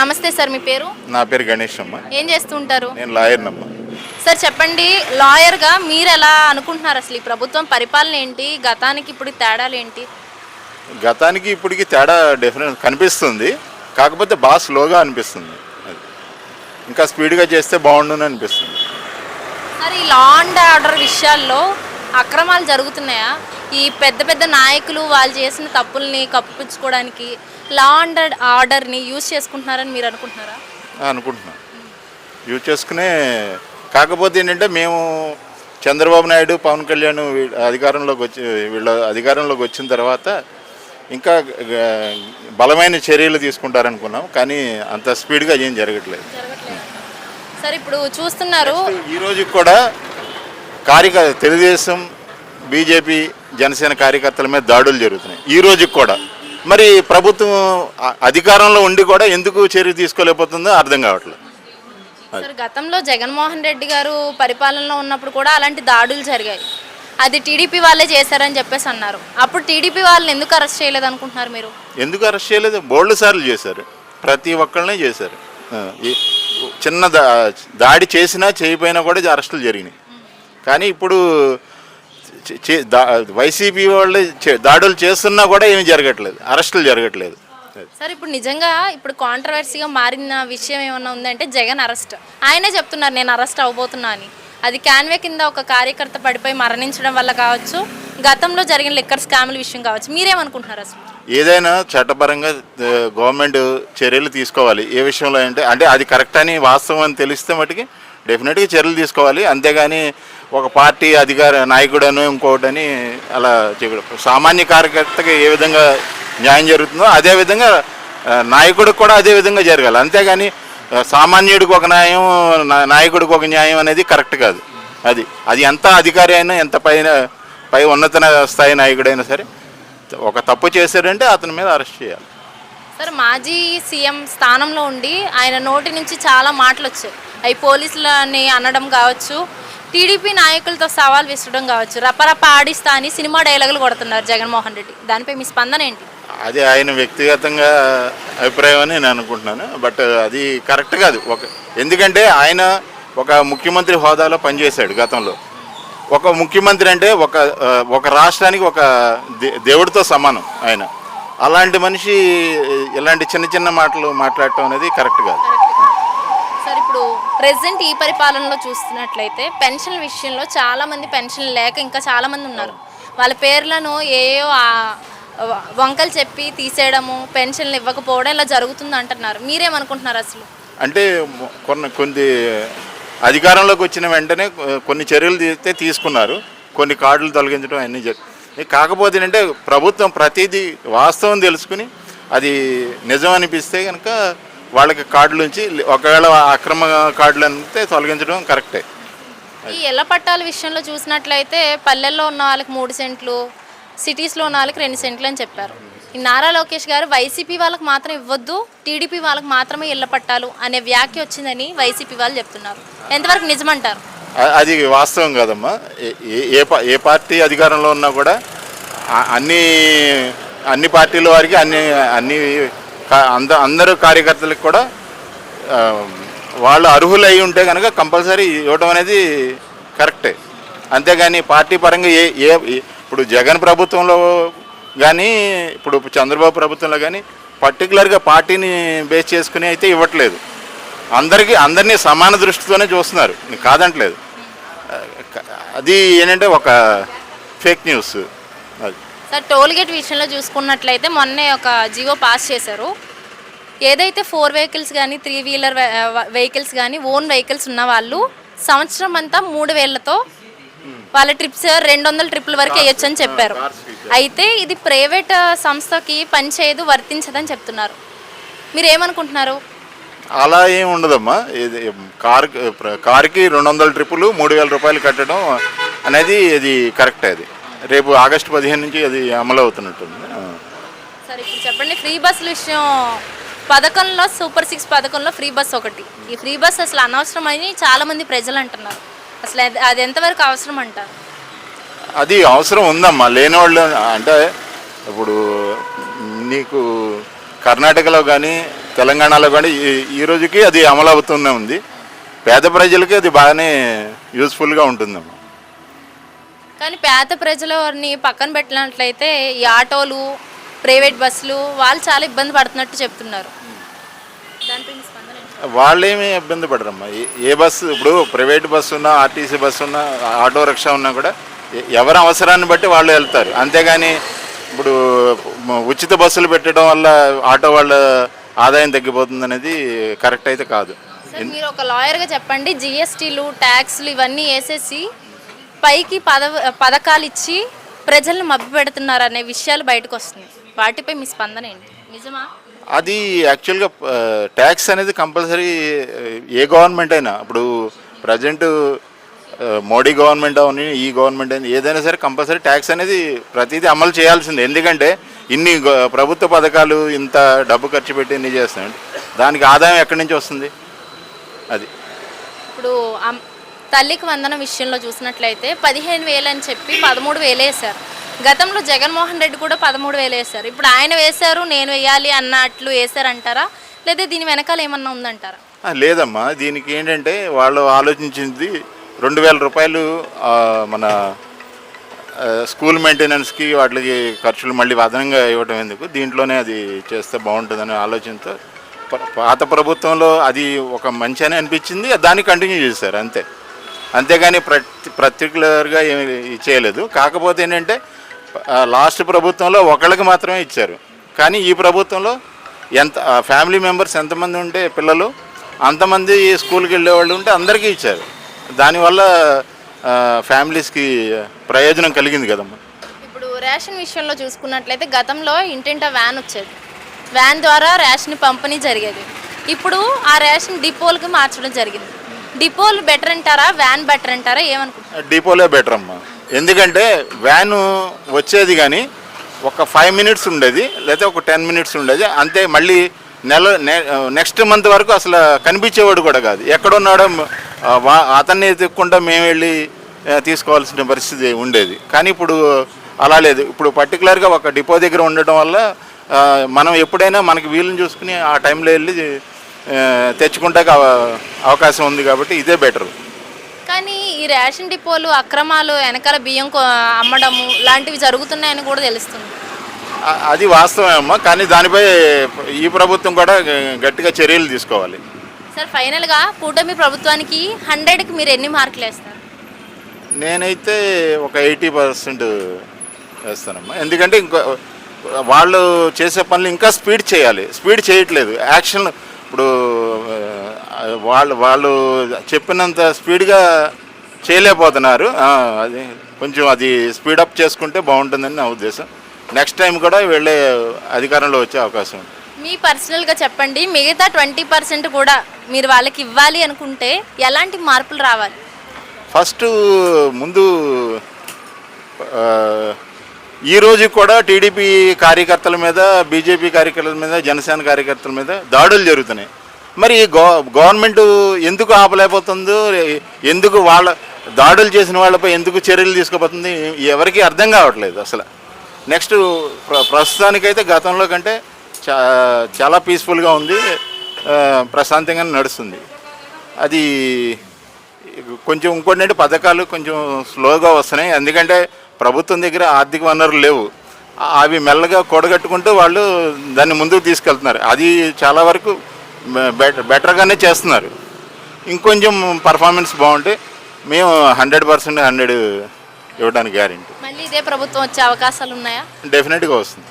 నమస్తే సార్ మీ పేరు? నా పేరు గణేష్ అమ్మ ఏం చేస్తుంటారు? నేను లాయర్నమ్మ సార్ చెప్పండి లాయర్గా మీరు ఎలా అనుకుంటున్నారు అసలు ఈ ప్రభుత్వం పరిపాలన ఏంటి? గతానికి ఇప్పుడు తేడాలు ఏంటి? గతానికి ఇప్పటికి తేడా డిఫరెన్స్ కనిపిస్తుంది. కాకపోతే బాగా స్లోగా అనిపిస్తుంది. అది. ఇంకా స్పీడ్గా చేస్తే బాగుండుని అనిపిస్తుంది. సార్ ఈ లా అండ్ ఆర్డర్ విషయాల్లో అక్రమాలు జరుగుతున్నాయా? ఈ పెద్ద పెద్ద నాయకులు వాళ్ళు చేసిన తప్పుల్ని కప్పించుకోవడానికి లా అండ్ ఆర్డర్ని యూజ్ చేసుకుంటున్నారని మీరు అనుకుంటున్నారా? అనుకుంటున్నాను యూజ్ చేసుకునే కాకపోతే ఏంటంటే మేము చంద్రబాబు నాయుడు పవన్ కళ్యాణ్ అధికారంలోకి వచ్చి వీళ్ళ అధికారంలోకి వచ్చిన తర్వాత ఇంకా బలమైన చర్యలు తీసుకుంటారనుకున్నాం. కానీ అంత స్పీడ్గా ఏం జరగట్లేదు. సార్ ఇప్పుడు చూస్తున్నారు. ఈ రోజు కూడా కార్యక తెలుగుదేశం బీజేపీ జనసేన కార్యకర్తల మీద దాడులు జరుగుతున్నాయి. ఈ రోజు కూడా. మరి ప్రభుత్వం అధికారంలో ఉండి కూడా ఎందుకు చర్య తీసుకోలేకపోతుందో అర్థం కావట్లేదు. గతంలో జగన్మోహన్ రెడ్డి గారు పరిపాలనలో ఉన్నప్పుడు కూడా అలాంటి దాడులు జరిగాయి. అది టీడీపీ వాళ్ళే చేశారని చెప్పేసి అన్నారు. అప్పుడు టీడీపీ వాళ్ళని ఎందుకు అరెస్ట్ చేయలేదు అనుకుంటున్నారు మీరు? ఎందుకు అరెస్ట్ చేయలేదు? బోల్డ్ సార్లు చేశారు. ప్రతి ఒక్కళ్ళనే చేశారు. చిన్న దాడి చేసినా చేయకపోయినా కూడా అరెస్టులు జరిగినాయి. కానీ ఇప్పుడు వైసీపీ వాళ్ళు దాడులు చేస్తున్నా కూడా ఏమీ జరగట్లేదు. అరెస్టులు జరగట్లేదు. సార్ ఇప్పుడు నిజంగా ఇప్పుడు కాంట్రవర్సీగా మారిన విషయం ఏమన్నా ఉందంటే జగన్ అరెస్ట్. ఆయనే చెప్తున్నారు నేను అరెస్ట్ అవబోతున్నా అని. అది క్యాన్వే కింద ఒక కార్యకర్త పడిపోయి మరణించడం వల్ల కావచ్చు గతంలో జరిగిన లిక్కర్ స్కాముల విషయం కావచ్చు. మీరేమనుకుంటున్నారు అసలు? ఏదైనా చట్టపరంగా గవర్నమెంట్ చర్యలు తీసుకోవాలి. ఏ విషయంలో అంటే అంటే అది కరెక్ట్ అని వాస్తవం అని తెలిస్తే మటుకి డెఫినెట్గా చర్యలు తీసుకోవాలి. అంతేగాని ఒక పార్టీ అధికార నాయకుడను ఇంకోటని అలా చేయకూడదు సామాన్య కార్యకర్తకి ఏ విధంగా న్యాయం జరుగుతుందో అదే విధంగా నాయకుడికి కూడా అదే విధంగా జరగాలి. అంతేగాని సామాన్యుడికి ఒక న్యాయం నాయకుడికి ఒక న్యాయం అనేది కరెక్ట్ కాదు. అది అది ఎంత అధికారి అయినా ఎంత పైన పై ఉన్నత స్థాయి నాయకుడైనా సరే ఒక తప్పు చేశాడంటే అతని మీద అరెస్ట్ చేయాలి. సార్ మాజీ సీఎం స్థానంలో ఉండి ఆయన నోటి నుంచి చాలా మాటలు వచ్చాయి అవి పోలీసులని అనడం కావచ్చు టీడీపీ నాయకులతో సవాల్ విసరడం కావచ్చు. రపరప ఆడిస్తా అని సినిమా డైలాగులు కొడుతున్నారు జగన్మోహన్ రెడ్డి. దానిపై మీ స్పందన ఏంటి? అది ఆయన వ్యక్తిగతంగా అభిప్రాయం అని నేను అనుకుంటున్నాను. బట్ అది కరెక్ట్ కాదు. ఒక ఎందుకంటే ఆయన ఒక ముఖ్యమంత్రి హోదాలో పనిచేశాడు గతంలో. ఒక ముఖ్యమంత్రి అంటే ఒక ఒక రాష్ట్రానికి ఒక దేవుడితో సమానం ఆయన. అలాంటి మనిషి ఇలాంటి చిన్న చిన్న మాటలు మాట్లాడటం అనేది కరెక్ట్ కాదు. ఇప్పుడు ప్రెసెంట్ ఈ పరిపాలనలో చూస్తున్నట్లయితే పెన్షన్ విషయంలో చాలామంది పెన్షన్ లేక ఇంకా చాలామంది ఉన్నారు. వాళ్ళ పేర్లను ఏయో వంకలు చెప్పి తీసేయడము పెన్షన్లు ఇవ్వకపోవడం ఇలా జరుగుతుంది అంటున్నారు. మీరేమనుకుంటున్నారు అసలు? అంటే కొన్ని కొన్ని అధికారంలోకి వచ్చిన వెంటనే కొన్ని చర్యలు తీస్తే తీసుకున్నారు. కొన్ని కార్డులు తొలగించడం అన్నీ జరి కాకపోతే ఏంటంటే ప్రభుత్వం ప్రతిదీ వాస్తవం తెలుసుకుని అది నిజం అనిపిస్తే కనుక వాళ్ళకి కార్డుల నుంచి ఒకవేళ అక్రమ కార్డులు అంటే తొలగించడం కరెక్టే. ఈ ఇళ్ళ పట్టాల విషయంలో చూసినట్లయితే పల్లెల్లో ఉన్న వాళ్ళకి మూడు సెంట్లు సిటీస్లో ఉన్న వాళ్ళకి రెండు సెంట్లు అని చెప్పారు. ఈ నారా లోకేష్ గారు వైసీపీ వాళ్ళకి మాత్రం ఇవ్వద్దు టీడీపీ వాళ్ళకి మాత్రమే ఇళ్ళ పట్టాలు అనే వ్యాఖ్య వచ్చిందని వైసీపీ వాళ్ళు చెప్తున్నారు. ఎంతవరకు నిజమంటారు? అది వాస్తవం కాదమ్మా. ఏ- ఏ- పార్టీ అధికారంలో ఉన్నా కూడా అన్ని అన్ని పార్టీల వారికి అన్ని అన్ని అంద అందరూ కార్యకర్తలకు కూడా వాళ్ళు అర్హులు అయి ఉంటే కనుక కంపల్సరీ ఇవ్వడం అనేది కరెక్టే. అంతేగాని పార్టీ పరంగా ఏ ఏ ఇప్పుడు జగన్ ప్రభుత్వంలో కానీ ఇప్పుడు చంద్రబాబు ప్రభుత్వంలో కానీ పర్టికులర్గా పార్టీని బేస్ చేసుకుని అయితే ఇవ్వట్లేదు. అందరికీ అందరినీ సమాన దృష్టితోనే చూస్తున్నారు. కాదంటలేదు. అది ఏంటంటే ఒక ఫేక్ న్యూస్. అది. సార్ టోల్ గేట్ విషయంలో చూసుకున్నట్లయితే మొన్నే ఒక జియో పాస్ చేశారు. ఏదైతే ఫోర్ వెహికల్స్ కానీ త్రీ వీలర్ వెహికల్స్ కానీ ఓన్ వెహికల్స్ ఉన్న వాళ్ళు సంవత్సరం అంతా మూడు వేలతో వాళ్ళ ట్రిప్స్ రెండు వందల ట్రిప్పుల వరకు వేయొచ్చు అని చెప్పారు. అయితే ఇది ప్రైవేట్ సంస్థకి పనిచేయదు వర్తించదని చెప్తున్నారు. మీరు ఏమనుకుంటున్నారు అలా ఏం ఉండదమ్మా. ఇది కార్ కార్కి రెండు వందల ట్రిప్పులు మూడు వేల రూపాయలు కట్టడం అనేది ఇది కరెక్టే అది. రేపు ఆగస్టు పదిహేను నుంచి అది అమలు అవుతున్నట్టుంది. సరే ఇప్పుడు చెప్పండి ఫ్రీ బస్సుల విషయం. పథకంలో సూపర్ సిక్స్ పథకంలో ఫ్రీ బస్ ఒకటి. ఈ ఫ్రీ బస్ అసలు అనవసరం అని చాలా మంది ప్రజలు అంటున్నారు. అసలు అది- ఎంతవరకు అవసరం అంటారు? అది అవసరం ఉందమ్మా. లేని వాళ్ళు అంటే ఇప్పుడు నీకు కర్ణాటకలో కానీ తెలంగాణలో ఈ- ఈ రోజుకి అది అమలు అవుతూనే ఉంది. పేద ప్రజలకి అది బాగానే యూస్ఫుల్గా ఉంటుందమ్మా. కానీ పేద ప్రజలని పక్కన పెట్టినట్లయితే ఈ ఆటోలు ప్రైవేట్ బస్సులు వాళ్ళు చాలా ఇబ్బంది పడుతున్నట్టు చెప్తున్నారు? వాళ్ళేమీ ఇబ్బంది పడరమ్మా. ఏ- బస్సు ఇప్పుడు ప్రైవేట్ బస్సు ఉన్నా ఆర్టీసీ బస్సు ఉన్నా ఆటో రిక్షా ఉన్నా కూడా ఎవరి అవసరాన్ని బట్టి వాళ్ళు వెళ్తారు. అంతేగాని ఇప్పుడు ఉచిత బస్సులు పెట్టడం వల్ల ఆటో వాళ్ళ ఆదాయం తగ్గిపోతుంది అనేది కరెక్ట్ అయితే కాదు. మీరు ఒక లాయర్గా చెప్పండి. జిఎస్టీలు ట్యాక్స్లు ఇవన్నీ వేసేసి పైకి పద పథకాలు ఇచ్చి ప్రజలను మభ్య పెడుతున్నారు అనే విషయాలు బయటకు వస్తున్నాయి వాటిపై మీ స్పందన ఏంటి? నిజమా? అది యాక్చువల్గా ట్యాక్స్ అనేది కంపల్సరీ ఏ గవర్నమెంట్ అయినా ఇప్పుడు ప్రజెంట్ మోడీ గవర్నమెంట్ అవని ఈ గవర్నమెంట్ అయినా ఏదైనా సరే కంపల్సరీ ట్యాక్స్ అనేది ప్రతిదీ అమలు చేయాల్సిందే. ఎందుకంటే ఇన్ని ప్రభుత్వ పథకాలు ఇంత డబ్బు ఖర్చు పెట్టి ఇన్ని చేస్తున్నాయి దానికి ఆదాయం ఎక్కడి నుంచి వస్తుంది? అది. ఇప్పుడు తల్లికి వందన విషయంలో చూసినట్లయితే పదిహేను వేలు అని చెప్పి పదమూడు వేలు వేశారు. గతంలో జగన్మోహన్ రెడ్డి కూడా పదమూడు వేలు వేశారు. ఇప్పుడు ఆయన వేశారు నేను వేయాలి అన్నట్లు వేశారంటారా? లేదా దీని వెనకాల ఏమన్నా ఉందంటారా? లేదమ్మా. దీనికి ఏంటంటే వాళ్ళు ఆలోచించింది రెండు వేల రూపాయలు మన స్కూల్ మెయింటెనెన్స్కి వాటికి ఖర్చులు మళ్ళీ అదనంగా ఇవ్వడం ఎందుకు? దీంట్లోనే అది చేస్తే బాగుంటుందనే ఆలోచనతో పాత ప్రభుత్వంలో అది ఒక మంచి అని అనిపించింది దాన్ని కంటిన్యూ చేశారు అంతే. అంతేగాని ప్రతి పర్టికులర్గా ఏమి చేయలేదు. కాకపోతే ఏంటంటే లాస్ట్ ప్రభుత్వంలో ఒకళ్ళకి మాత్రమే ఇచ్చారు. కానీ ఈ ప్రభుత్వంలో ఎంత ఫ్యామిలీ మెంబర్స్ ఎంతమంది ఉంటే పిల్లలు అంతమంది స్కూల్కి వెళ్ళే వాళ్ళు ఉంటే అందరికీ ఇచ్చారు. దానివల్ల ఫ్యామిలీస్కి ప్రయోజనం కలిగింది కదమ్మా. ఇప్పుడు రేషన్ విషయంలో చూసుకున్నట్లయితే గతంలో ఇంటింటా వ్యాన్ వచ్చేది. వ్యాన్ ద్వారా రేషన్ పంపిణీ జరిగేది. ఇప్పుడు ఆ రేషన్ డిపోలకు మార్చడం జరిగింది. డిపోలు బెటర్ అంటారా వ్యాన్ బెటర్ అంటారా ఏమనుకుంటారు డిపోలే బెటర్ అమ్మా. ఎందుకంటే వ్యాను వచ్చేది కానీ ఒక ఫైవ్ మినిట్స్ ఉండేది లేదా ఒక టెన్ మినిట్స్ ఉండేది. అంతే మళ్ళీ నెల నెక్స్ట్ మంత్ వరకు అసలు కనిపించేవాడు కూడా కాదు. ఎక్కడున్నాడో ఆ, వా- అతన్ని ఎత్తుక్కుండా మేము వెళ్ళి ఆ, తీసుకోవాల్సిన పరిస్థితి ఉండేది. కానీ ఇప్పుడు అలా లేదు. ఇప్పుడు పర్టికులర్గా ఒక డిపో దగ్గర ఉండటం వల్ల ఆ, మనం ఎప్పుడైనా మనకి వీలుని చూసుకుని ఆ టైంలో వెళ్ళి అవ- అవకాశం ఉంది కాబట్టి ఇదే బెటర్. కానీ ఈ రేషన్ డిపోలు అక్రమాలు వెనకాల బియ్యం అమ్మడము లాంటివి జరుగుతున్నాయని కూడా తెలుస్తుంది. అది వాస్తవమే అమ్మా. కానీ దానిపై ఈ ప్రభుత్వం కూడా గట్టిగా చర్యలు తీసుకోవాలి. సార్ ఫైనల్గా కూటమి ప్రభుత్వానికి హండ్రెడ్కి మీరు ఎన్ని మార్కులు వేస్తారు? నేనైతే ఒక ఎయిటీ పర్సెంట్ వేస్తానమ్మా. ఎందుకంటే ఇంకో వాళ్ళు చేసే పనులు ఇంకా స్పీడ్ చేయాలి. స్పీడ్ చేయట్లేదు. యాక్షన్ ఇప్పుడు వాళ్ళు వాళ్ళు చెప్పినంత స్పీడ్గా చేయలేకపోతున్నారు. అది కొంచెం అది స్పీడప్ చేసుకుంటే బాగుంటుందని నా ఉద్దేశం. నెక్స్ట్ టైం కూడా వెళ్ళే అధికారంలో వచ్చే అవకాశం ఉంది. మీ పర్సనల్గా చెప్పండి. మిగతా ట్వంటీ పర్సెంట్ కూడా మీరు వాళ్ళకి ఇవ్వాలి అనుకుంటే ఎలాంటి మార్పులు రావాలి? ఫస్ట్ ముందు ఈరోజు ఈ కూడా టీడీపీ కార్యకర్తల మీద బీజేపీ కార్యకర్తల మీద జనసేన కార్యకర్తల మీద దాడులు జరుగుతున్నాయి. మరి గో గవర్నమెంట్ ఎందుకు ఆపలేకపోతుందో ఎందుకు వాళ్ళ దాడులు చేసిన వాళ్ళపై ఎందుకు చర్యలు తీసుకోబోతుంది ఎవరికీ అర్థం కావట్లేదు అసలు. నెక్స్ట్ ప్ర ప్రస్తుతానికైతే గతంలో కంటే చా చాలా పీస్ఫుల్గా ఉంది ప్రశాంతంగా నడుస్తుంది. అది కొంచెం ఇంకోటి పథకాలు కొంచెం స్లోగా వస్తున్నాయి. ఎందుకంటే ప్రభుత్వం దగ్గర ఆర్థిక వనరులు లేవు. అవి మెల్లగా కూడగట్టుకుంటూ వాళ్ళు దాన్ని ముందుకు తీసుకెళ్తున్నారు. అది చాలా వరకు బెటర్ బెటర్గానే చేస్తున్నారు. ఇంకొంచెం పర్ఫార్మెన్స్ బాగుంటే మేము హండ్రెడ్ పర్సెంట్ హండ్రెడ్ ఇవ్వడానికి గ్యారెంటీ. మళ్ళీ ఇదే ప్రభుత్వం వచ్చే అవకాశాలు ఉన్నాయా? డెఫినెట్గా వస్తుంది.